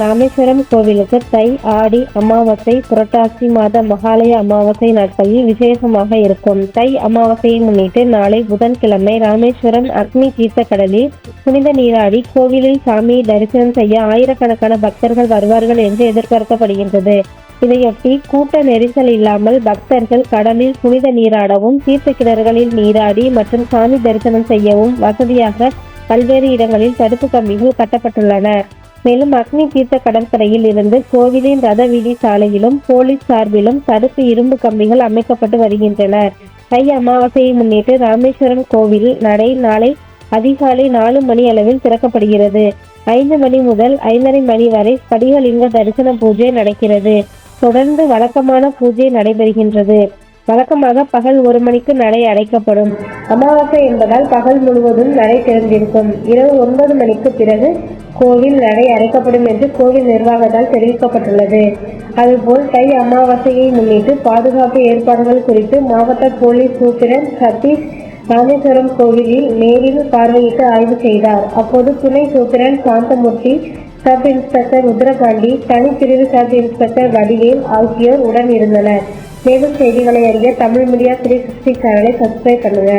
ராமேஸ்வரம் கோவிலுக்கு தை ஆடி அமாவாசை புரட்டாசி மாத மகாலய அமாவாசை நாட்களில் விசேஷமாக இருக்கும். தை அமாவாசையை முன்னிட்டு நாளை புதன்கிழமை ராமேஸ்வரம் அக்னி தீர்த்த கடலில் புனித நீராடி கோவிலில் சாமியை தரிசனம் செய்ய ஆயிரக்கணக்கான பக்தர்கள் வருவார்கள் என்று எதிர்பார்க்கப்படுகின்றது. இதையொட்டி கூட்ட நெரிசல் இல்லாமல் பக்தர்கள் கடலில் புனித நீராடவும் தீர்த்த கிணறுகளில் நீராடி மற்றும் சாமி தரிசனம் செய்யவும் வசதியாக பல்வேறு இடங்களில் தடுப்பு கம்பிகள் கட்டப்பட்டுள்ளன. மேலும் அக்னி தீர்த்த கடற்கரையில் இருந்து கோவிலின் ரத வீதி சாலையிலும் போலீஸ் சார்பிலும் தடுப்பு இரும்பு கம்பிகள் அமைக்கப்பட்டு வருகின்றன. தை அமாவாசையை முன்னிட்டு ராமேஸ்வரம் கோவில் நடை நாளை அதிகாலை நாலு மணி அளவில் திறக்கப்படுகிறது. ஐந்து மணி முதல் ஐந்தரை மணி வரை படிகலிங்க தரிசன பூஜை நடக்கிறது. தொடர்ந்து வழக்கமான பூஜை நடைபெறுகின்றது. வழக்கமாக பகல் ஒரு மணிக்கு நடை அடைக்கப்படும். அமாவாசை என்பதால் பகல் முழுவதும் நடை திறந்திருக்கும். இரவு ஒன்பது மணிக்கு பிறகு கோவில் நடை அடைக்கப்படும் என்று கோவில் நிர்வாகத்தால் தெரிவிக்கப்பட்டுள்ளது. அதுபோல் தை அமாவாசையை முன்னிட்டு பாதுகாப்பு ஏற்பாடுகள் குறித்து மாவட்ட போலீஸ் சூப்பிரண்ட் சதீஷ் ராமேஸ்வரம் கோவிலில் நேரில் பார்வையிட்டு ஆய்வு செய்தார். அப்போது துணை superintendent Santhamoorthy sub inspector Rudrapandi தனிப்பிரிவு sub inspector Vadivel ஆகியோர் உடன் இருந்தனர். மேலும் செய்திகளை அறிய தமிழ் மீடியா த்ரீ சிக்ஸ்டி சேனலை சப்ஸ்கிரைப் பண்ணுங்க.